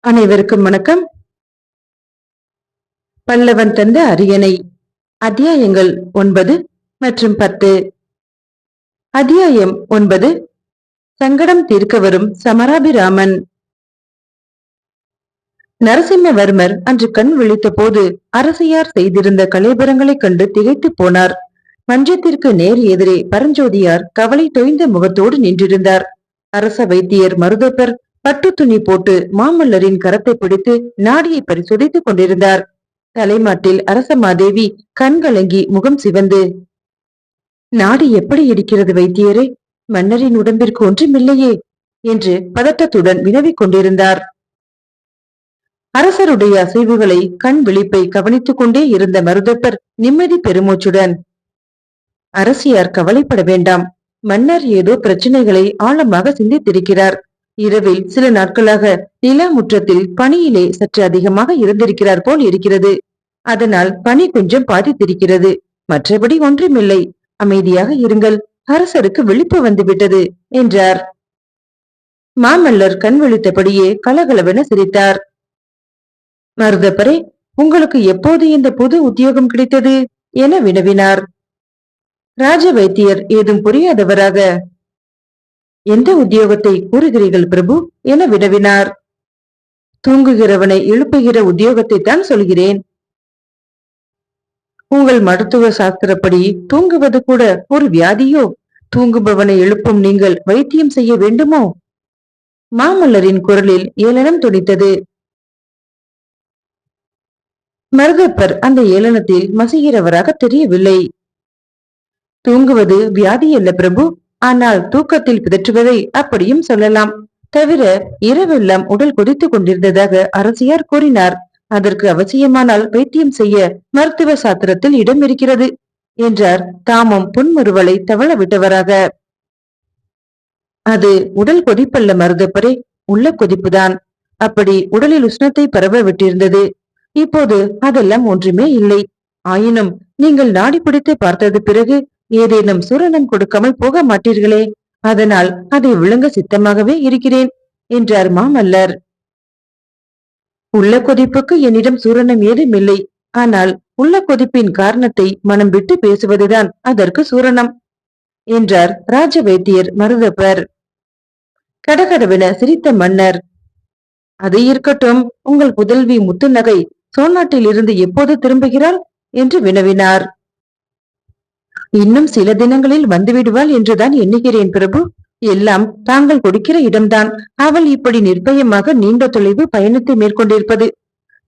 அனைவருக்கும் வணக்கம். பல்லவன் தந்த அரியணை அத்தியாயங்கள் ஒன்பது மற்றும் பத்து. அத்தியாயம் ஒன்பது சங்கடம் தீர்க்க வரும் சமராபிராமன். நரசிம்மவர்மர் அன்று கண் விழித்த போது அரசியார் செய்திருந்த கலைபரங்களைக் கண்டு திகைத்து போனார். மஞ்சத்திற்கு நேர் எதிரே பரஞ்சோதியார் கவலை தொய்ந்த முகத்தோடு நின்றிருந்தார். அரச வைத்தியர் மருதப்பர் பட்டு துணி போட்டு மாமல்லரின் கரத்தை பிடித்து நாடியை பரிசோதித்துக் கொண்டிருந்தார். தலைமாட்டில் அரச மாதேவி கண்கலங்கி முகம் சிவந்து நாடு எப்படி இருக்கிறது வைத்தியரே? மன்னரின் உடம்பிற்கு ஒன்றுமில்லையே என்று பதட்டத்துடன் வினவிக் கொண்டிருந்தார். அரசருடைய அசைவுகளை கண் விழிப்பை கவனித்துக் கொண்டே இருந்த மருதப்பர் நிம்மதி பெருமூச்சுடன் அரசியார் கவலைப்பட வேண்டாம். மன்னர் ஏதோ பிரச்சனைகளை ஆழமாக சிந்தித்திருக்கிறார். இரவில் சில நாட்களாக நில முற்றத்தில் பனியிலே சற்று அதிகமாக இருந்திருக்கிறார் போல் இருக்கிறது. அதனால் பனி கொஞ்சம் பாதித்திருக்கிறது. மற்றபடி ஒன்றுமில்லை. அமைதியாக இருங்கள். அரசருக்கு விழிப்பு வந்துவிட்டது என்றார். மாமல்லர் கண் விழித்தபடியே கலகலவென சிரித்தார். மருதப்பரே உங்களுக்கு எப்போது இந்த புது உத்தியோகம் கிடைத்தது? என வினவினார். ராஜ வைத்தியர் ஏதும் புரியாதவராக எந்த உத்தியோகத்தை கூறுகிறீர்கள் பிரபு? என வினவினார். தூங்குகிறவனை எழுப்புகிற உத்தியோகத்தை தான் சொல்கிறேன். உங்கள் மருத்துவ சாஸ்திரப்படி தூங்குவது கூட ஒரு வியாதியோ? தூங்குபவனை எழுப்பும் நீங்கள் வைத்தியம் செய்ய வேண்டுமோ? மாமல்லரின் குரலில் ஏளனம் துணித்தது மருதப்பர் அந்த ஏளனத்தில் மசிகிறவராக தெரியவில்லை. தூங்குவது வியாதி அல்ல பிரபு. ஆனால் தூக்கத்தில் பிதற்றுவதை அப்படியும் சொல்லலாம். தவிர இரவெல்லாம் உடல் கொதித்துக் கொண்டிருந்ததாக அரசியார் கூறினார். அதற்கு அவசியமானால் வைத்தியம் செய்ய மருத்துவ சாத்திரத்தில் இடம் இருக்கிறது என்றார். தாமும் புன்முறுவலை தவள விட்டவராக. அது உடல் கொதிப்பல்ல மருதப்பரே உள்ள கொதிப்புதான். அப்படி உடலில் உஷ்ணத்தை பரவ விட்டிருந்தது. இப்போது அதெல்லாம் ஒன்றுமே இல்லை. ஆயினும் நீங்கள் நாடி பிடித்து பார்த்தது பிறகு ஏதேனும் சூரணம் கொடுக்காமல் போக மாட்டீர்களே அதனால் அதை விழுங்க சித்தமாகவே இருக்கிறேன் என்றார் மாமல்லர். உள்ள கொதிப்புக்கு என்னிடம் சூரணம் ஏதும் இல்லை ஆனால் உள்ள கொதிப்பின் காரணத்தை மனம் விட்டு பேசுவதுதான் அதற்கு சூரணம் என்றார் ராஜ வைத்தியர் மருதப்பர். கடகடவென சிரித்த மன்னர் அது இருக்கட்டும் உங்கள் புதல்வி முத்துநகை சோநாட்டில் இருந்து எப்போது திரும்புகிறாள் என்று வினவினார். இன்னும் சில தினங்களில் வந்துவிடுவாள் என்றுதான் எண்ணுகிறேன் பிரபு. எல்லாம் தாங்கள் கொடுக்கிற இடம்தான். அவள் இப்படி நிர்பயமாக நீண்ட தொலைவு பயணத்தை மேற்கொண்டிருப்பது.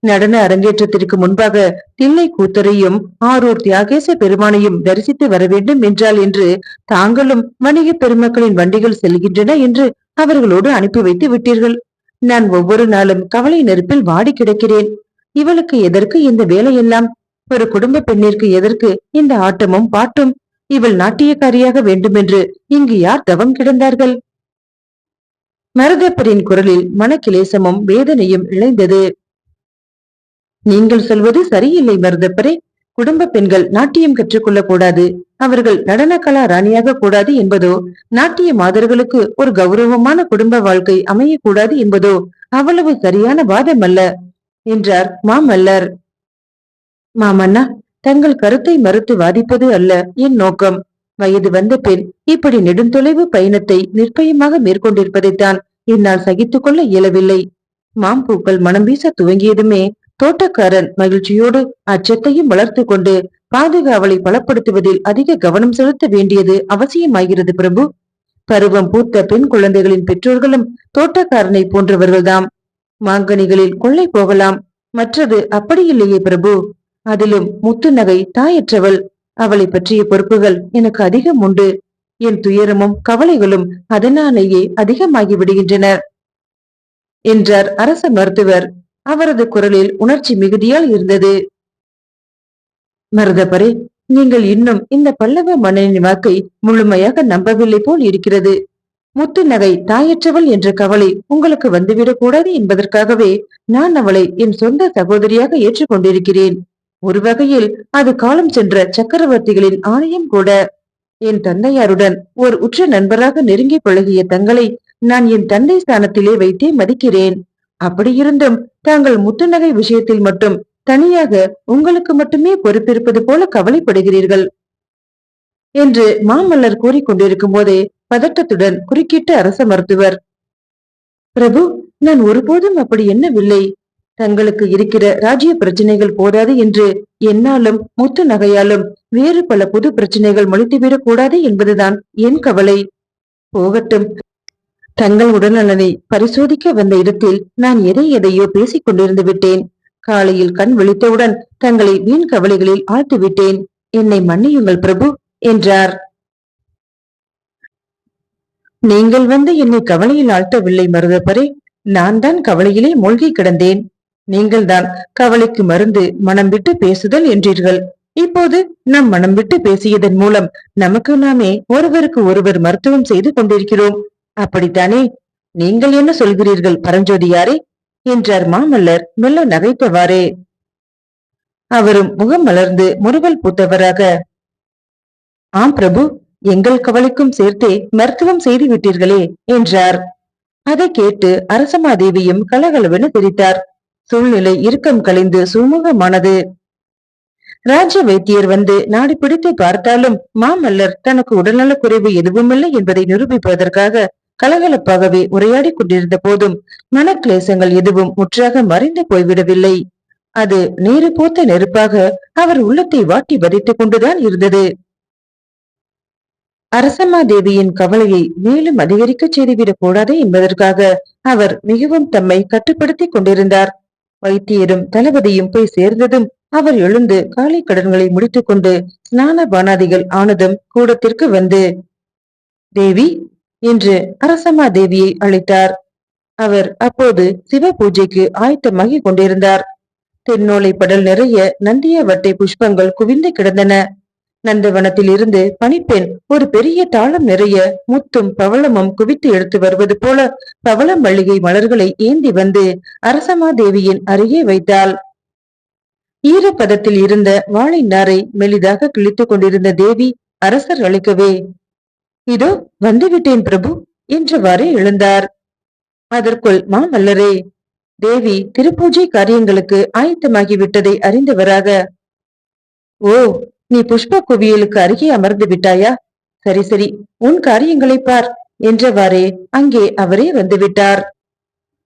நடன அரங்கேற்றத்திற்கு முன்பாக தில்லை கூத்தரையும் ஆரூர் தியாகேச பெருமானையும் தரிசித்து வர வேண்டும் என்றால் என்று தாங்களும் வணிக பெருமக்களின் வண்டிகள் செல்கின்றன என்று அவர்களோடு அனுப்பி வைத்து விட்டீர்கள். நான் ஒவ்வொரு நாளும் கவலை நெருப்பில் வாடி கிடக்கிறேன். இவளுக்கு எதற்கு இந்த வேலையெல்லாம்? ஒரு குடும்ப பெண்ணிற்கு எதற்கு இந்த ஆட்டமும் பாட்டும்? இவள் நாட்டியக்காரியாக வேண்டுமென்று இங்கு யார் தவம் கிடந்தார்கள்? மருதப்பரின் குரலில் மனக்கிலேசமும் வேதனையும் இழைந்தது. நீங்கள் சொல்வது சரியில்லை மருதப்பரே. குடும்ப பெண்கள் நாட்டியம் கற்றுக்கொள்ளக் கூடாது. அவர்கள் நடன கலா ராணியாக கூடாது என்பதோ நாட்டிய மாதர்களுக்கு ஒரு கௌரவமான குடும்ப வாழ்க்கை அமையக்கூடாது என்பதோ அவ்வளவு சரியான வாதம் அல்ல என்றார் மாமல்லர். மாமன்னா தங்கள் கருத்தை மறுத்து வாதிப்பது அல்ல என் நோக்கம். வயது வந்த பெண் இப்படி நெடுந்தொலைவு பயணத்தை நிர்பயமாக மேற்கொண்டிருப்பதைத்தான் என்னால் சகித்துக் கொள்ள இயலவில்லை. மாம்பூக்கள் மனம் வீச துவங்கியதுமே தோட்டக்காரன் மகிழ்ச்சியோடு அச்சத்தையும் வளர்த்து கொண்டு பாதுகாவலை பலப்படுத்துவதில் அதிக கவனம் செலுத்த வேண்டியது அவசியமாகிறது பிரபு. பருவம் பூத்த பெண் குழந்தைகளின் பெற்றோர்களும் தோட்டக்காரனை போன்றவர்கள்தாம். மாங்கனிகளில் கொள்ளை போகலாம். மற்றது அப்படி இல்லையே பிரபு. அதிலும் முத்து நகை தாயற்றவள். அவளை பற்றிய பொறுப்புகள் எனக்கு அதிகம் உண்டு. என் துயரமும் கவலைகளும் அதனாலேயே அதிகமாகி விடுகின்றன. என்றார் அரச மருத்துவர். அவரது குரலில் உணர்ச்சி மிகுதியால் இருந்தது. மருதப்பரே நீங்கள் இன்னும் இந்த பல்லவ மன்னனின் வாக்கை முழுமையாக நம்பவில்லை போல் இருக்கிறது. முத்து நகை தாயற்றவள் என்ற கவலை உங்களுக்கு வந்துவிடக் கூடாது என்பதற்காகவே நான் அவளை என் சொந்த சகோதரியாக ஏற்றுக்கொண்டிருக்கிறேன். ஒரு வகையில் அது காலம் சென்ற சக்கரவர்த்திகளின் ஆணையம் கூட. என் தந்தையாருடன் ஒரு உற்ற நண்பராக நெருங்கி பழகிய தங்களை நான் என் தந்தை ஸ்தானத்திலே வைத்தே மதிக்கிறேன். அப்படியிருந்தும் தாங்கள் முத்துநகை விஷயத்தில் மட்டும் தனியாக உங்களுக்கு மட்டுமே பொறுப்பிருப்பது போல கவலைப்படுகிறீர்கள். என்று மாமல்லர் கூறிக்கொண்டிருக்கும் போதே பதட்டத்துடன் குறுக்கிட்ட அரச மருத்துவர் பிரபு நான் ஒருபோதும் அப்படி என்னவில்லை தங்களுக்கு இருக்கிற ராஜ்ய பிரச்சனைகள் போதாது என்று என்னாலும் முத்து நகையாலும் வேறு பல புது பிரச்சனைகள் முளைத்துவிடக் கூடாது என்பதுதான் என் கவலை. போகட்டும். தங்கள் உடல்நலனை பரிசோதிக்க வந்த இடத்தில் நான் எதை எதையோ பேசிக் கொண்டிருந்து விட்டேன். காலையில் கண் விழித்தவுடன் தங்களை வீண் கவலைகளில் ஆழ்த்து விட்டேன். என்னை மன்னியுங்கள் பிரபு என்றார். நீங்கள் வந்து என்னை கவலையில் ஆழ்த்தவில்லை மருதப்பரே. நான் தான் கவலையிலே மூழ்கி கிடந்தேன். நீங்கள்தான் கவலைக்கு மருந்து மனம் விட்டு பேசுதல் என்றீர்கள். இப்போது நம் மனம் விட்டு பேசியதன் மூலம் நமக்கு நாமே ஒருவருக்கு ஒருவர் மருத்துவம் செய்து கொண்டிருக்கிறோம். அப்படித்தானே? நீங்கள் என்ன சொல்கிறீர்கள் பரஞ்சோதியாரே? என்றார் மாமல்லர் மெல்ல நகைத்தவாறே. அவரும் முகம் மலர்ந்து முறுவல் பூத்தவராக ஆம் பிரபு எங்கள் கவலைக்கும் சேர்த்தே மருத்துவம் செய்து விட்டீர்களே என்றார். அதை கேட்டு அரசமாதேவியும் கலகலவென தெரித்தார் சூழ்நிலை இறுக்கம் கழிந்து சுமூகமானது. ராஜ வைத்தியர் வந்து நாடி பிடித்து பார்த்தாலும் மாமல்லர் தனக்கு உடல்நலக் குறைவு எதுவுமில்லை என்பதை நிரூபிப்பதற்காக கலகலப்பாகவே உரையாடிக் கொண்டிருந்த போதும் மனக்லேசங்கள் எதுவும் முற்றாக மறைந்து போய்விடவில்லை. அது நீரு பூத்த நெருப்பாக அவர் உள்ளத்தை வாட்டி வதைத்துக் கொண்டுதான் இருந்தது. அரசம்மாதேவியின் கவலையை மேலும் அதிகரிக்க செய்துவிடக் கூடாது என்பதற்காக அவர் மிகவும் தம்மை கட்டுப்படுத்திக் கொண்டிருந்தார். வைத்தியரும் தளபதியும் போய் சேர்ந்ததும் அவர் எழுந்து காலை கடன்களை முடித்துக் கொண்டு ஸ்நான பானாதிகள் ஆனதும் கூடத்திற்கு வந்து தேவி என்று அரசம்மா தேவியை அழைத்தார். அவர் அப்போது சிவ பூஜைக்கு ஆயத்தமாகி கொண்டிருந்தார். தென்னோலை படல் நிறைய நந்திய வட்டை புஷ்பங்கள் குவிந்து கிடந்தன. நந்தவனத்தில் இருந்து பனிப்பெண் ஒரு பெரிய தாளம் நிறைய முத்தும் பவளமும் குவித்து எடுத்து வருவது போல பவள மல்லிகை மலர்களை ஏந்தி வந்து அரசமாதேவியின் அருகே வைத்தாள். ஈரப்பதத்தில் இருந்த வாழை நாரை மெலிதாக கிழித்துக் கொண்டிருந்த தேவி அரசர் அழைக்கவே இதோ வந்துவிட்டேன் பிரபு என்றவாறே எழுந்தார். அதற்குள் மாமல்லரே தேவி திருப்பூஜை காரியங்களுக்கு ஆயத்தமாகிவிட்டதை அறிந்தவராக ஓ நீ புஷ்ப குவியலுக்கு அருகே அமர்ந்து விட்டாயா? சரி சரி உன் காரியங்களை பார் என்றவாறே அங்கே அவரே வந்துவிட்டார்.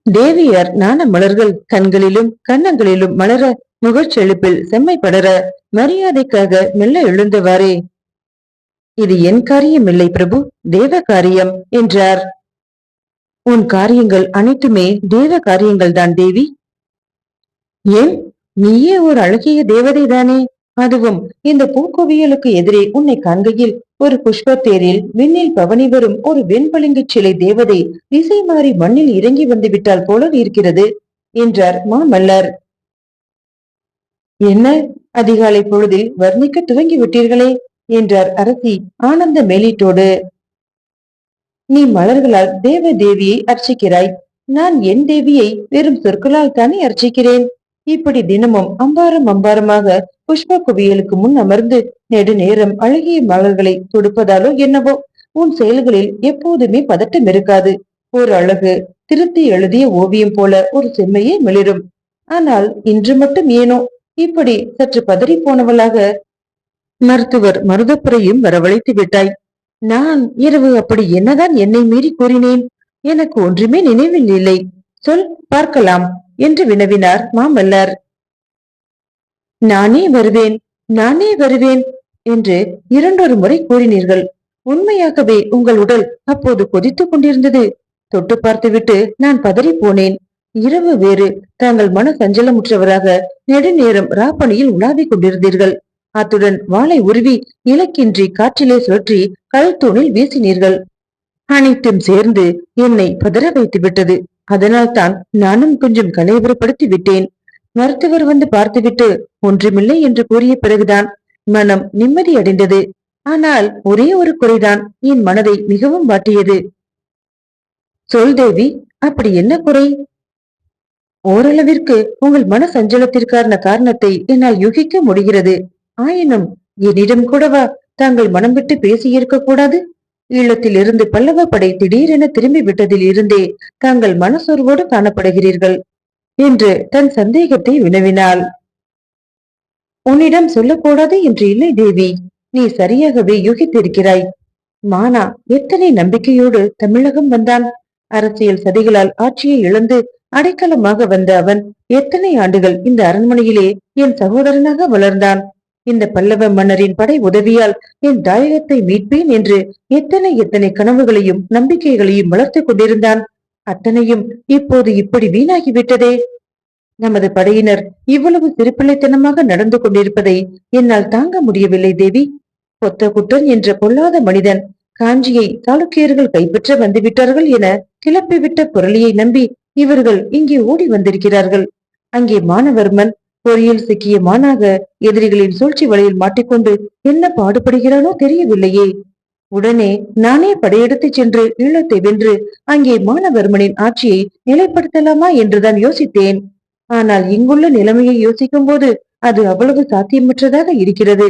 தேவியர் நாண மலர்கள் கண்களிலும் கன்னங்களிலும் மலர முகச்செழுப்பில் செம்மை படர மரியாதைக்காக மெல்ல எழுந்தவாறே இது என் காரியம் இல்லை பிரபு தேவ காரியம் என்றார். உன் காரியங்கள் அனைத்துமே தேவ காரியங்கள் தான் தேவி. ஏன்? நீயே ஒரு அழகிய தேவதை தானே அதுவும் இந்த பூக்குவியலுக்கு எதிரே உன்னை காண்கையில் ஒரு புஷ்ப தேரில் விண்ணில் பவனி வரும் ஒரு வெண்பளிங்கு சிலை தேவதை திசை மாறி மண்ணில் இறங்கி வந்து விட்டால் போல இருக்கிறது என்றார் மாமல்லர். என்ன? அதிகாலை பொழுதில் வர்ணிக்க துவங்கி விட்டீர்களே என்றார் அரசி ஆனந்த மேலீட்டோடு. நீ மலர்களால் தேவ தேவியை அர்ச்சிக்கிறாய் நான் என் தேவியை வெறும் சொற்களால் தானே அர்ச்சிக்கிறேன் இப்படி தினமும் அம்பாரம் அம்பாரமாக புஷ்ப குவியலுக்கு முன் அமர்ந்து நெடுநேரம் அழகிய மலர்களை தொடுப்பதாலோ என்னவோ உன் செயல்களில் எப்போதுமே பதட்டம் இருக்காது. ஒரு அழகு திருத்தி எழுதிய ஓவியம் போல ஒரு செம்மையே மிளிரும். ஆனால் இன்று மட்டும் ஏனோ? இப்படி சற்று பதறி போனவளாக மருத்துவர் மருதப்புறையும் வரவழைத்து விட்டாய். நான் இரவு அப்படி என்னதான் என்னை மீறி கூறினேன்? எனக்கு ஒன்றுமே நினைவில் இல்லை. சொல் பார்க்கலாம் என்று வினவினார் மாமல்லர். நானே வருவேன் நானே வருவேன் என்று இரண்டொரு முறை கூறினீர்கள். உண்மையாகவே உங்கள் உடல் அப்போது கொதித்துக் கொண்டிருந்தது. தொட்டு பார்த்துவிட்டு நான் பதறி போனேன். இரவு வேறு. தாங்கள் மன சஞ்சலமுற்றவராக நெடுநேரம் ராப்பணியில் உலாவிக் கொண்டிருந்தீர்கள். அத்துடன் வாளை உருவி இலக்கின்றி காற்றிலே சுழற்றி கல் தூணில் வீசினீர்கள். அனைத்தும் சேர்ந்து என்னை பதற வைத்து விட்டது அதனால் தான் நானும் கொஞ்சம் கலைவரப்படுத்தி விட்டேன் மருத்துவர் வந்து பார்த்துவிட்டு ஒன்றுமில்லை என்று கூறிய பிறகுதான் மனம் நிம்மதி அடைந்தது. ஆனால் ஒரே ஒரு குறைதான் என் மனதை மிகவும் வாட்டியது. சொல் தேவி அப்படி என்ன குறை? ஓரளவிற்கு உங்கள் மன சஞ்சலத்திற்கான காரணத்தை என்னால் யூகிக்க முடிகிறது. ஆயினும் என்னிடம் கூடவா தாங்கள் மனம் விட்டு பேசியிருக்க கூடாது? ஈழத்தில் இருந்து பல்லவ படை திடீரென திரும்பி விட்டதில் இருந்தே தாங்கள் மனசோர்வோடு காணப்படுகிறீர்கள். என்று தன் சந்தேகத்தை வினவினாள். உன்னிடம் சொல்லக்கூடாது என்று இல்லை தேவி. நீ சரியாகவே யூகித்திருக்கிறாய். மானா எத்தனை நம்பிக்கையோடு தமிழகம் வந்தான். அரசியல் சதிகளால் ஆட்சியை இழந்து அடைக்கலமாக வந்த அவன் எத்தனை ஆண்டுகள் இந்த அரண்மனையிலே என் சகோதரனாக வளர்ந்தான். இந்த பல்லவ மன்னரின் படை உதவியால் என் தாயகத்தை மீட்பேன் என்று எத்தனை எத்தனை கனவுகளையும் நம்பிக்கைகளையும் வளர்த்துக் கொண்டிருந்தான். அத்தனையும் இப்போது இப்படி வீணாகிவிட்டதே. நமது படையினர் இவ்வளவு சிறுபிள்ளைத்தனமாக நடந்து கொண்டிருப்பதை என்னால் தாங்க முடியவில்லை தேவி. கொத்த குட்டன் என்ற பொல்லாத மனிதன் காஞ்சியை சாளுக்கியர்கள் கைப்பற்ற வந்துவிட்டார்கள் என கிளப்பிவிட்ட புரளியை நம்பி இவர்கள் இங்கே ஓடி வந்திருக்கிறார்கள். அங்கே மானவர்மன் பொறியில் சிக்கிய மானாக எதிரிகளின் சூழ்ச்சி வலையில் மாட்டிக்கொண்டு என்ன பாடுபடுகிறானோ தெரியவில்லையே. உடனே நானே படையெடுத்துச் சென்று ஈழத்தை வென்று அங்கே மானவர்மனின் ஆட்சியை நிலைப்படுத்தலாமா என்றுதான் யோசித்தேன். ஆனால் இங்குள்ள நிலைமையை யோசிக்கும் போது அது அவ்வளவு சாத்தியமற்றதாக இருக்கிறது.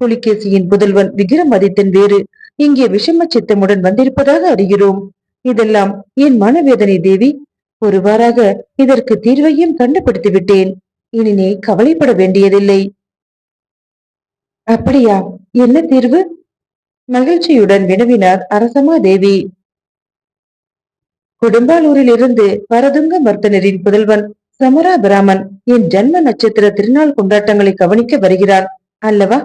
புலிகேசியின் புதல்வன் விக்ரமாதித்தன் வேறு இங்கே விஷம சித்தமுடன் வந்திருப்பதாக அறிகிறோம். இதெல்லாம் என் மனவேதனை தேவி. ஒருவாறாக இதற்கு தீர்வையும் கண்டுபிடித்து விட்டேன். இனி நீ கவலைப்பட வேண்டியதில்லை. அப்படியா? என்ன தீர்வு? மகிழ்ச்சியுடன் வினவினார் அரசமா தேவி கொடும்பாலூரில் இருந்து பரதுங்க மர்த்தனரின் புதல்வன் சமராபிராமன் என் ஜன்ம நட்சத்திர திருநாள் கொண்டாட்டங்களை கவனிக்க வருகிறான் அல்லவா?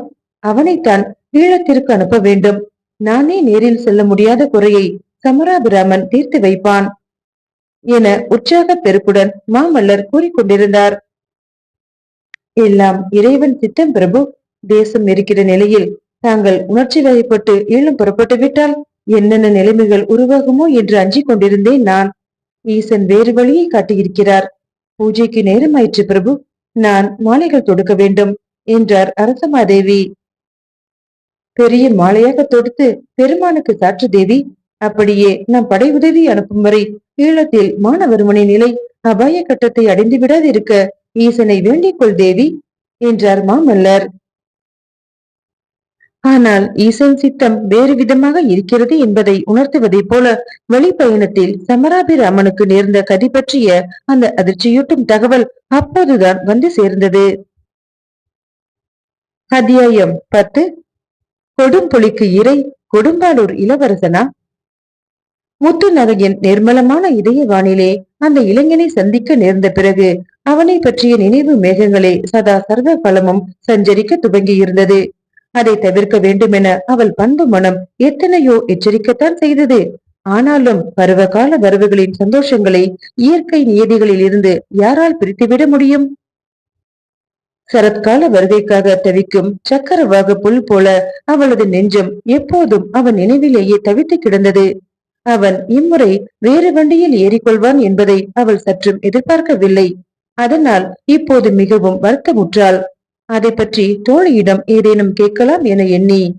அவனைத்தான் ஈழத்திற்கு அனுப்ப வேண்டும். நானே நேரில் செல்ல முடியாத குறையை சமராபிராமன் தீர்த்து வைப்பான் என உற்சாக பெருப்புடன் மாமல்லர் கூறிக்கொண்டிருந்தார். எல்லாம் இறைவன் சித்தம் பிரபு. தேசம் இருக்கிற நிலையில் தாங்கள் உணர்ச்சி வயப்பட்டு ஈழம் புறப்பட்டு விட்டால் என்னென்ன நிலைமைகள் உருவாகுமோ என்று அஞ்சிக் கொண்டிருந்தேன் நான். ஈசன் வேறு வழியை காட்டியிருக்கிறார். பூஜைக்கு நேரமாயிற்று பிரபு. நான் மாலைகள் தொடுக்க வேண்டும் என்றார் அரசமாதேவி. பெரிய மாலையாக தொடுத்து பெருமானுக்கு சாற்று தேவி. அப்படியே நாம் படை உதவி அனுப்பும் வரை ஈழத்தில் மாணவர்மனின் நிலை அபாய கட்டத்தை அடைந்து விடாதிருக்க ஈசனை வேண்டிக் கொள் தேவி என்றார் மாமல்லர். ஆனால் ஈசன் சித்தம் வேறு விதமாக இருக்கிறது என்பதை உணர்த்துவதைப் போல வெளிப்பயணத்தில் சமராபிராமனுக்கு நேர்ந்த கதி பற்றிய அந்த அதிர்ச்சியூட்டும் தகவல் அப்போதுதான் வந்து சேர்ந்தது. அத்தியாயம் பத்து. கொடும்புலிக்கு இறை கொடும்பாலூர் இளவரசனா? முத்து நகையின் நிர்மலமான இதய வானிலே அந்த இளைஞனை சந்திக்க நேர்ந்த பிறகு அவனை பற்றிய நினைவு மேகங்களே சதா சர்வ பலமும் சஞ்சரிக்க துவங்கியிருந்தது. அதை தவிர்க்க வேண்டுமென அவள் பந்து மனம் எத்தனையோ எச்சரிக்கத்தான் செய்தது. ஆனாலும் பருவகால வரவுகளின் சந்தோஷங்களை இயற்கை நியதிகளில் இருந்து யாரால் பிரித்துவிட முடியும்? சரத்கால வருகைக்காக தவிக்கும் சக்கரவாக புல் போல அவளது நெஞ்சம் எப்போதும் அவன் நினைவிலேயே தவித்து கிடந்தது. அவன் இம்முறை வேறு வண்டியில் ஏறிக்கொள்வான் என்பதை அவள் சற்றும் எதிர்பார்க்கவில்லை. அதனால் இப்போது மிகவும் வருத்தமுற்றாள். அதை பற்றி தோழியிடம் ஏதேனும் கேட்கலாம் என எண்ணி.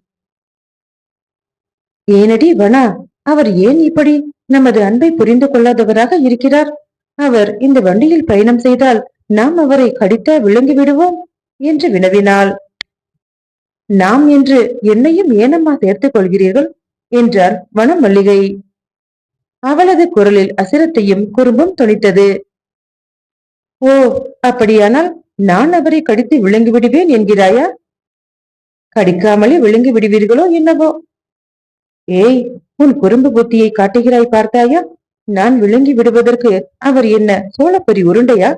ஏனடி வனா அவர் ஏன் இப்படி நமது அன்பை புரிந்து கொள்ளாதவராக இருக்கிறார்? அவர் இந்த வண்டியில் பயணம் செய்தால் நாம் அவரை கடித்த விழுங்கி விடுவோம்? என்று வினவினாள். நாம் என்று என்னையும் ஏனம்மா சேர்த்துக் கொள்கிறீர்கள்? என்றார் வனமல்லிகை. அவளது குரலில் அசிரத்தையும் குறும்பும் துணித்தது ஓ அப்படியானால் நான் அவரை கடித்து விழுங்கி விடுவேன் என்கிறாயா? கடிக்காமலே விழுங்கி விடுவீர்களோ என்னவோ? ஏய் உன் குறும்பு புத்தியை காட்டுகிறாய் பார்த்தாயா? நான் விழுங்கி விடுவதற்கு அவர் என்ன சோழப்பரி உருண்டையா?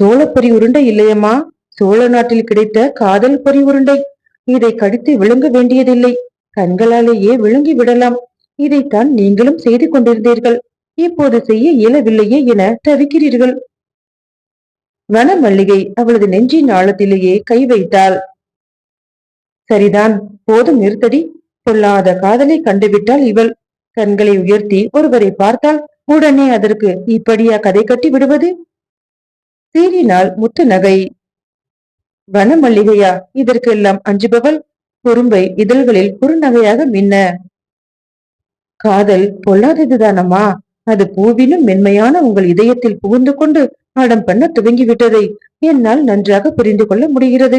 சோழப்பரி உருண்டை இல்லையம்மா. சோழ நாட்டில் கிடைத்த காதல் பொறி உருண்டை. இதை கடித்து விழுங்க வேண்டியதில்லை. கண்களாலேயே விழுங்கி விடலாம். இதைத்தான் நீங்களும் செய்து கொண்டிருந்தீர்கள். இப்போது செய்ய இயலவில்லையே என தவிக்கிறீர்கள். வனமல்லிகை அவளது நெஞ்சின் ஆழத்திலேயே கை வைத்தாள். சரிதான் போதும் நிறுத்தடி. பொல்லாத காதலை கண்டுவிட்டால் இவள். கண்களை உயர்த்தி ஒருவரை பார்த்தால் உடனே அதற்கு இப்படியா கதை கட்டி விடுவது? சீறினாள் முத்து நகை. வனமல்லிகையா இதற்கெல்லாம் அஞ்சுபவள்? குறும்பை இதழ்களில் குறுநகையாக மின்ன. காதல் பொல்லாததுதானம்மா? அது பூவினும் மென்மையான உங்கள் இதயத்தில் புகுந்து கொண்டு அடம் பண்ண துவங்கி விட்டதை என்னால் நன்றாக புரிந்து கொள்ள முடிகிறது.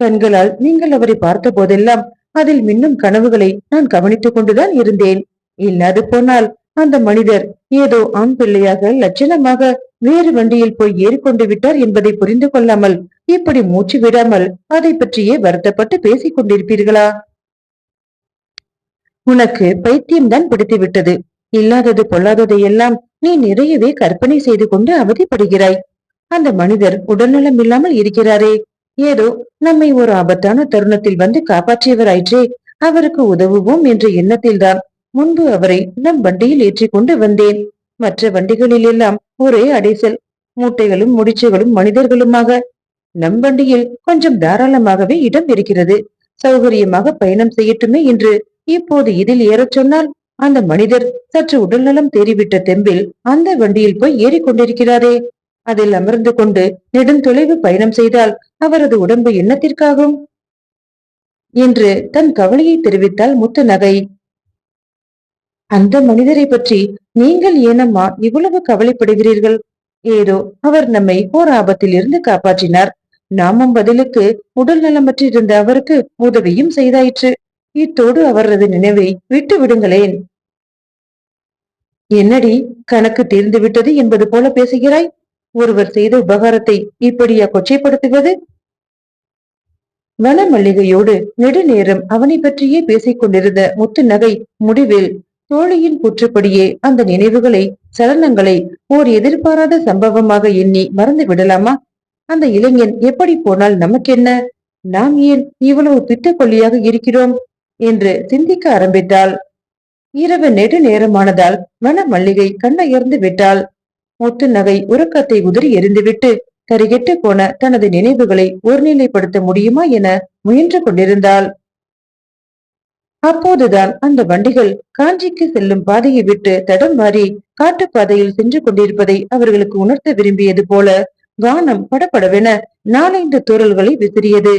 கண்களால் நீங்கள் அவரை பார்த்த போதெல்லாம் அதில் மின்னும் கனவுகளை நான் கவனித்துக் கொண்டுதான் இருந்தேன். இல்லாது போனால் அந்த மனிதர் ஏதோ ஆண் பிள்ளையாக லட்சணமாக வேறு வண்டியில் போய் ஏறிக்கொண்டு விட்டார் என்பதை புரிந்து கொள்ளாமல் இப்படி மூச்சு விடாமல் அதை பற்றியே வருத்தப்பட்டு பேசிக் கொண்டிருப்பீர்களா? உனக்கு பைத்தியம்தான் பிடித்து விட்டது இல்லாதது பொல்லாததை எல்லாம் நீ நிறையவே கற்பனை செய்து கொண்டு அவதிப்படுகிறாய். அந்த மனிதர் உடல்நலம் இல்லாமல் இருக்கிறாரே. ஏதோ நம்மை ஒரு ஆபத்தான தருணத்தில் வந்து காப்பாற்றியவராயிற்றே. அவருக்கு உதவுவோம் என்ற எண்ணத்தில்தான் முன்பு அவரை நம் வண்டியில் ஏற்றிக் கொண்டு வந்தேன். மற்ற வண்டிகளில் எல்லாம் ஒரே அடைசல் மூட்டைகளும் முடிச்சுகளும் மனிதர்களுமாக. நம் வண்டியில் கொஞ்சம் தாராளமாகவே இடம் இருக்கிறது. சௌகரியமாக பயணம் செய்யட்டுமே என்று இப்போது இதில் ஏறச் சொன்னால் அந்த மனிதர் சற்று உடல்நலம் தேறிவிட்ட தெம்பில் அந்த வண்டியில் போய் ஏறிக்கொண்டிருக்கிறாரே. அதில் அமர்ந்து கொண்டு நெடுந்தொலைவு பயணம் செய்தால் அவரது உடம்பு என்னத்திற்காகும்? என்று தன் கவலையை தெரிவித்தாள் முத்து நகை. அந்த மனிதரை பற்றி நீங்கள் ஏனம்மா இவ்வளவு கவலைப்படுகிறீர்கள்? ஏதோ அவர் நம்மை ஓர் ஆபத்தில் இருந்து காப்பாற்றினார். நாமும் பதிலுக்கு உடல் நலமற்றிருந்த அவருக்கு உதவியும் செய்தாயிற்று. இத்தோடு அவரது நினைவை விட்டு விடுங்களேன் என்னடி கணக்கு தீர்ந்து விட்டது என்பது போல பேசுகிறாய்? ஒருவர் செய்த உபகாரத்தை இப்படியா கொச்சைப்படுத்துவது? வனமல்லிகையோடு நெடுநேரம் அவனை பற்றியே பேசிக் கொண்டிருந்த முத்து நகை முடிவில் தோழியின் கூற்றுப்படியே அந்த நினைவுகளை சலனங்களை ஓர் எதிர்பாராத சம்பவமாக எண்ணி மறந்து விடலாமா? அந்த இளைஞன் எப்படி போனால் நமக்கென்ன? நாம் ஏன் இவ்வளவு திட்டக்கொல்லியாக இருக்கிறோம்? என்று சிந்திக்க ஆரம்பித்தாள். இரவு நெடு நேரமானதால் வன மல்லிகை கண்ணயர்ந்து விட்டாள். முத்து நகை உறக்கத்தை உதறி எரிந்துவிட்டு கருகெட்டு போன தனது நினைவுகளை ஒருநிலைப்படுத்த முடியுமா என முயன்று கொண்டிருந்தாள். அப்போதுதான் அந்த வண்டிகள் காஞ்சிக்கு செல்லும் பாதையை விட்டு தடம் மாறி காட்டுப்பாதையில் சென்று கொண்டிருப்பதை அவர்களுக்கு உணர்த்த விரும்பியது போல வானம் படபடவென நாலைந்து தூரல்களை விசிறியது.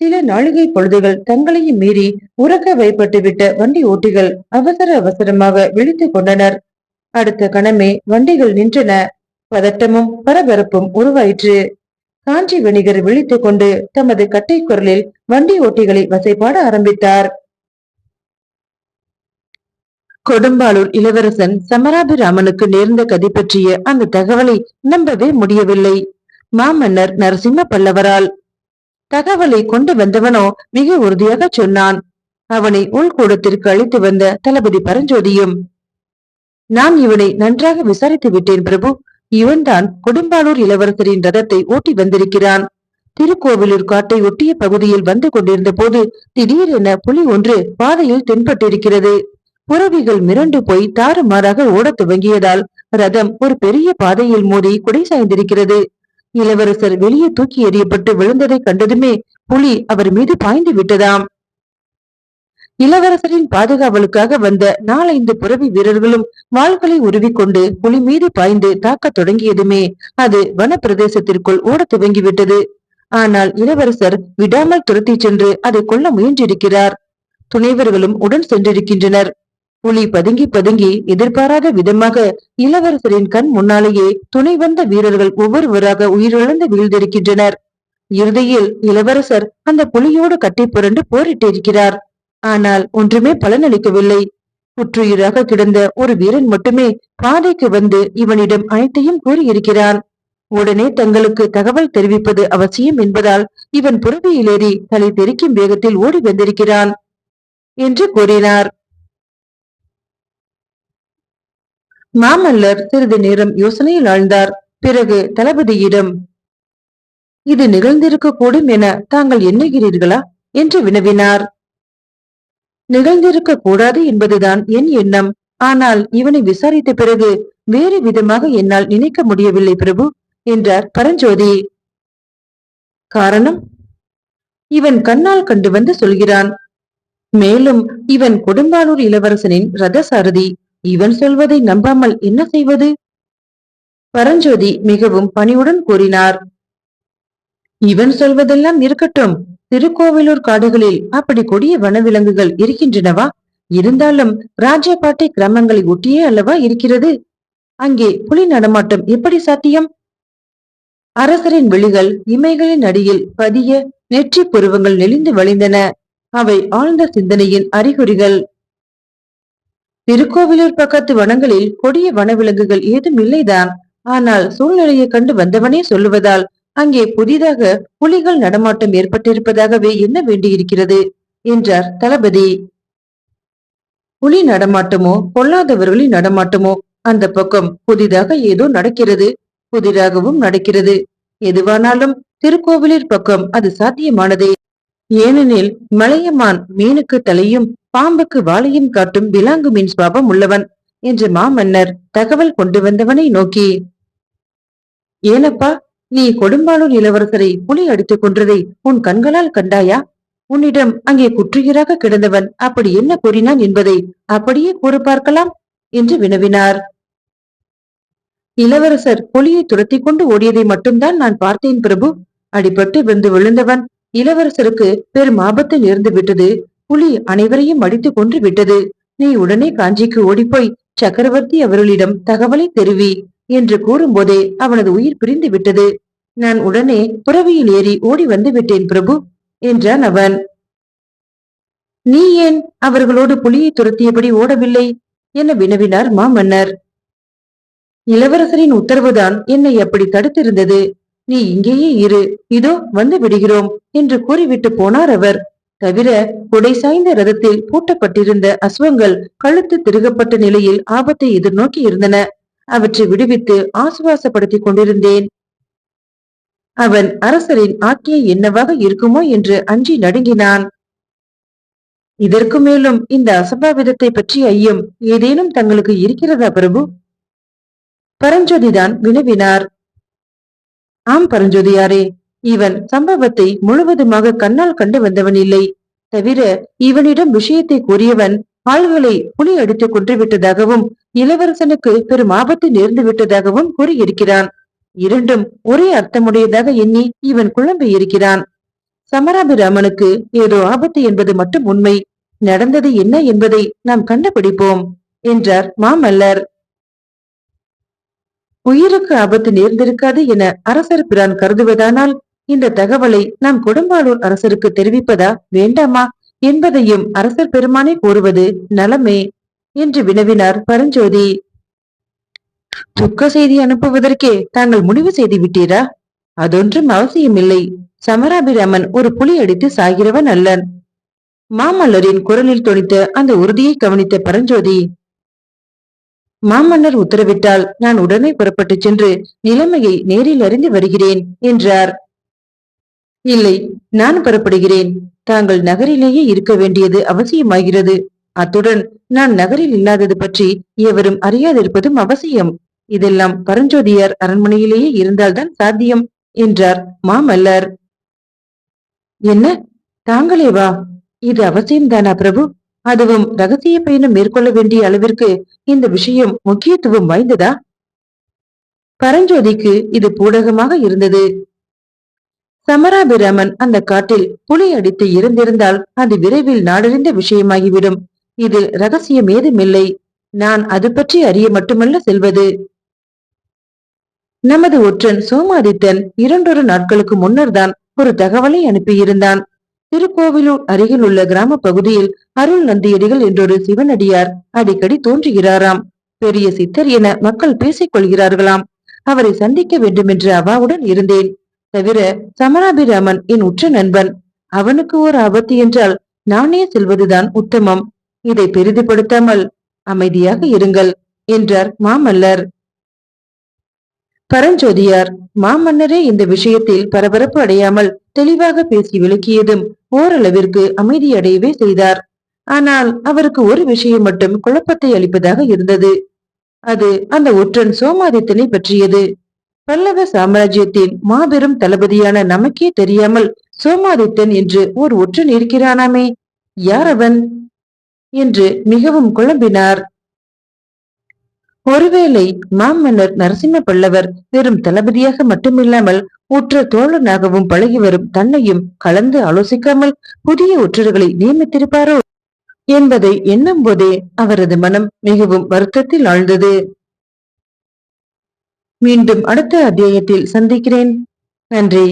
சில நாளிகை பொழுதுகள் தங்களையும் மீறி உறக்க வைப்பட்டுவிட்ட வண்டி ஓட்டிகள் அவசர அவசரமாக விழித்துக் கொண்டனர். அடுத்த கணமே வண்டிகள் நின்றன. பதட்டமும் பரபரப்பும் உருவாயிற்று. காஞ்சி வணிகர் விழித்துக் கொண்டு தமது கட்டை குரலில் வண்டி ஓட்டிகளை வசைப்பாட ஆரம்பித்தார். கொடும்பாளூர் இளவரசன் சமராபிராமனுக்கு நேர்ந்த கதி பற்றிய அந்த தகவலை நம்பவே முடியவில்லை. மாமன்னர் நரசிம்ம பல்லவரால் தகவலை கொண்டு வந்தவனோ மிக உறுதியாக சொன்னான். அவனை உள்கூடத்திற்கு அழைத்து வந்த தளபதி பரஞ்சோதியும் நான் இவனை நன்றாக விசாரித்து விட்டேன் பிரபு. இவன்தான் கொடும்பாளூர் இளவரசரின் ரதத்தை ஓட்டி வந்திருக்கிறான். திருக்கோவிலூர் காட்டை ஒட்டிய பகுதியில் வந்து கொண்டிருந்த போது திடீரென புலி ஒன்று பாதையில் தென்பட்டிருக்கிறது. புறவிகள் மிரண்டு போய் தாறுமாறாக ஓடத் துவங்கியதால் ரதம் ஒரு பெரிய பாதையில் மோதி குடை சாய்ந்திருக்கிறது. இளவரசர் வெளியே தூக்கி எறியப்பட்டு விழுந்ததை கண்டதுமே புலி அவர் மீது பாய்ந்து விட்டதாம். இளவரசரின் பாதுகாவலுக்காக வந்த நாலைந்து புறவி வீரர்களும் வாள்களை உருவிக்கொண்டு புலி மீது பாய்ந்து தாக்கத் தொடங்கியதுமே அது வனப்பிரதேசத்திற்குள் ஓட துவங்கிவிட்டது. ஆனால் இளவரசர் விடாமல் துரத்திச் சென்று அதை கொல்ல முயன்றிருக்கிறார். துணைவர்களும் உடன் சென்றிருக்கின்றனர். புலி பதுங்கி பதுங்கி எதிர்பாராத விதமாக இளவரசரின் கண் முன்னாலேயே துணை வந்த வீரர்கள் ஒவ்வொருவராக உயிரிழந்து வீழ்ந்திருக்கின்றனர். இறுதியில் இளவரசர் அந்த புலியோடு கட்டி புரண்டு போரிட்டிருக்கிறார். ஆனால் ஒன்றுமே பலனளிக்கவில்லை. புற்றுயிராக கிடந்த ஒரு வீரன் மட்டுமே பாதைக்கு வந்து இவனிடம் அனைத்தையும் கூறியிருக்கிறான். உடனே தங்களுக்கு தகவல் தெரிவிப்பது அவசியம் என்பதால் இவன் புறவியிலேறி தலை தெரிக்கும் வேகத்தில் ஓடி வந்திருக்கிறான். என்று கூறினார். மாமல்லர் சிறிது நேரம் யோசனையில் ஆழ்ந்தார். பிறகு தளபதியிடம் இது நிகழ்ந்திருக்க கூடும் என தாங்கள் எண்ணுகிறீர்களா? என்று வினவினார். நிகழ்ந்திருக்க கூடாது என்பதுதான் என் எண்ணம். ஆனால் இவனை விசாரித்த பிறகு வேறு விதமாக என்னால் நினைக்க முடியவில்லை பிரபு என்றார் பரஞ்சோதி. காரணம்? இவன் கண்ணால் கண்டு வந்து சொல்கிறான். மேலும் இவன் கொடும்பானூர் இளவரசனின் ரத சாரதி இவன் சொல்வதை நம்பாமல் என்ன செய்வது? பரஞ்சோதி மிகவும் பணிவுடன் கூறினார். இவன் சொல்வதெல்லாம் இருக்கட்டும். திருக்கோவிலூர் காடுகளில் அப்படி கொடிய வனவிலங்குகள் இருக்கின்றனவா? இருந்தாலும் ராஜபாட்டை கிராமங்களை ஒட்டியே அல்லவா இருக்கிறது? அங்கே புலி நடமாட்டம் எப்படி சாத்தியம்? அரசரின் விழிகள் இமைகளின் அடியில் பதிய நெற்றி புருவங்கள் நெளிந்து வழிந்தன. அவை ஆழ்ந்த சிந்தனையின் அறிகுறிகள். திருக்கோவிலூர் பக்கத்து வனங்களில் கொடிய வனவிலங்குகள் ஏதும் இல்லைதான். ஆனால் சூழ்நிலையை கண்டு வந்தவனே சொல்லுவதால் அங்கே புதிதாக புலிகள் நடமாட்டம் ஏற்பட்டிருப்பதாகவே என்ன வேண்டியிருக்கிறது என்றார் தளபதி. புலி நடமாட்டமோ பொல்லாதவர்களின் நடமாட்டமோ அந்த பக்கம் புதிதாக ஏதோ நடக்கிறது புதிராகவும் நடக்கிறது. எதுவானாலும் திருக்கோவிலூர் பக்கம் அது சாத்தியமானதே. ஏனெனில் மலையமான் மீனுக்கு தலையும் பாம்புக்கு வாளையும் காட்டும் விலாங்கு மீன் சுவாபம் உள்ளவன் என்று மாமன்னர் தகவல் கொண்டு வந்தவனை நோக்கி ஏனப்பா நீ கொடும்பாளூர் இளவரசரை புலி அடித்துக் கொன்றதை உன் கண்களால் கண்டாயா? உன்னிடம் அங்கே குற்றுயிராக கிடந்தவன் அப்படி என்ன கூறினான் என்பதை அப்படியே கூறு பார்க்கலாம் என்று வினவினார். இளவரசர் புலியை துரத்தி கொண்டு ஓடியதை மட்டும்தான் நான் பார்த்தேன் பிரபு. அடிபட்டு விழுந்து விழுந்தவன் இளவரசருக்கு பெரும் ஆபத்து இருந்து விட்டது. புலி அனைவரையும் அடித்து கொன்று விட்டது. நீ உடனே காஞ்சிக்கு ஓடிப்போய் சக்கரவர்த்தி அவர்களிடம் தகவலை தெரிவி என்று கூறும்போதே அவனது உயிர் பிரிந்து விட்டது. நான் உடனே புறவியில் ஏறி ஓடி வந்து விட்டேன் பிரபு என்றான் அவன். நீ ஏன் அவர்களோடு புலியை துரத்தியபடி ஓடவில்லை? என வினவினார் மாமன்னர். இளவரசரின் உத்தரவுதான் என்னை அப்படி தடுத்திருந்தது. நீ இங்கேயே இரு இதோ வந்து விடுகிறோம் என்று கூறிவிட்டு போனார் அவர். தவிர கொடை சாய்ந்த ரதத்தில் பூட்டப்பட்டிருந்த அஸ்வங்கள் கழுத்து திருகப்பட்ட நிலையில் ஆபத்தை எதிர்நோக்கி இருந்தன. அவற்றை விடுவித்து ஆசுவாசப்படுத்திக் கொண்டிருந்தேன். அவன் அரசரின் ஆக்கியை என்னவாக இருக்குமோ என்று அஞ்சி நடுங்கினான். இதற்கு மேலும் இந்த அசம்பாவிதத்தை பற்றி ஐயம் ஏதேனும் தங்களுக்கு இருக்கிறதா பிரபு? பரஞ்சோதிதான் வினவினார். ஆம் பரஞ்சோதியாரே இவன் சம்பவத்தை முழுவதுமாக கண்ணால் கண்டு வந்தவன் இல்லை. தவிர இவனிடம் விஷயத்தை கூறியவன் ஆள்களை புலி அடித்து கொன்று விட்டதாகவும் இளவரசனுக்கு பெரும் ஆபத்து நேர்ந்து விட்டதாகவும் கூறியிருக்கிறான். இரண்டும் ஒரே அர்த்தமுடையதாக எண்ணி இவன் குழம்பி இருக்கிறான். சமராபிராமனுக்கு ஏதோ ஆபத்து என்பது மட்டும் உண்மை. நடந்தது என்ன என்பதை நாம் கண்டுபிடிப்போம் என்றார் மாமல்லர். உயிருக்கு ஆபத்து நேர்ந்திருக்காது என அரசர் பிரான் கருதுவதானால் இந்த தகவலை நம் கொடும்பாளூர் அரசருக்கு தெரிவிப்பதா வேண்டாமா என்பதையும் அரசர் பெருமானை கூறுவது நலமே என்று வினவினார் பரஞ்சோதி. துக்க செய்தி அனுப்புவதற்கே தாங்கள் முடிவு செய்து விட்டீரா? அதொன்றும் அவசியமில்லை. சமராபிராமன் ஒரு புலி அடித்து சாகிறவன் அல்லன். மாமல்லரின் குரலில் தொனித்த அந்த உறுதியை கவனித்த பரஞ்சோதி மாமன்னர் உத்தரவிட்டால் நான் உடனே புறப்பட்டு சென்று நிலைமையை நேரில் அறிந்து வருகிறேன் என்றார். இல்லை நான் புறப்படுகிறேன். தாங்கள் நகரிலேயே இருக்க வேண்டியது அவசியமாகிறது. அத்துடன் நான் நகரில் இல்லாதது பற்றி எவரும் அறியாதிருப்பதும் அவசியம். இதெல்லாம் பரஞ்சோதியார் அரண்மனையிலேயே இருந்தால்தான் சாத்தியம் என்றார் மாமல்லர். என்ன? தாங்களே வா. இது அவசியம்தானா பிரபு? அதுவும் ரகசிய பயணம் மேற்கொள்ள வேண்டிய அளவிற்கு இந்த விஷயம் முக்கியத்துவம் வாய்ந்ததா? பரஞ்சோதிக்கு இது பூடகமாக இருந்தது. சமராபிராமன் அந்த காட்டில் புலி அடித்து இருந்திருந்தால் அது விரைவில் நாடறிந்த விஷயமாகிவிடும். இதில் ரகசியம் ஏதுமில்லை. நான் அது பற்றி அறிய மட்டுமல்ல செல்வது. நமது ஒற்றன் சோமாதித்தன் இரண்டொரு நாட்களுக்கு முன்னர் தான் ஒரு தகவலை அனுப்பியிருந்தான். திருக்கோவிலூர் அருகில் உள்ள கிராம பகுதியில் அருள் நந்தியடிகள் என்றொரு சிவனடியார் அடிக்கடி தோன்றுகிறாராம். பெரிய சித்தர் என மக்கள் பேசிக் கொள்கிறார்களாம். அவரை சந்திக்க வேண்டுமென்ற அவாவுடன் இருந்தேன். தவிர சமராபிராமன் என் உற்ற நண்பன். அவனுக்கு ஒரு ஆபத்து என்றால் நானே செல்வதுதான் உத்தமம். இதை பெரிதுபடுத்தாமல் அமைதியாக இருங்கள் என்றார் மாமல்லர். பரஞ்சோதியார் மாமன்னரே இந்த விஷயத்தில் பரபரப்பு அடையாமல் தெளிவாக பேசி விளக்கியதும் ஓரளவிற்கு அமைதியடையவே செய்தார். ஆனால் அவருக்கு ஒரு விஷயம் மட்டும் குழப்பத்தை அளிப்பதாக இருந்தது. அது அந்த ஒற்றன் சோமாதித்தனை பற்றியது. பல்லவ சாம்ராஜ்யத்தின் மாபெரும் தளபதியான நமக்கே தெரியாமல் சோமாதித்தன் என்று ஒரு ஒற்றன் இருக்கிறானாமே. யார் அவன் என்று மிகவும் குழம்பினார். ஒருவேளை மாமன்னர் நரசிம்ம பல்லவர் வெறும் தளபதியாக மட்டுமில்லாமல் உற்ற தோழனாகவும் பழகி வரும் தன்னையும் கலந்து ஆலோசிக்காமல் புதிய ஒற்றர்களை நியமித்திருப்பாரோ? என்பதை எண்ணும் போதே அவரது மனம் மிகவும் வருத்தத்தில் ஆழ்ந்தது. மீண்டும் அடுத்த அத்தியாயத்தில் சந்திக்கிறேன். நன்றி.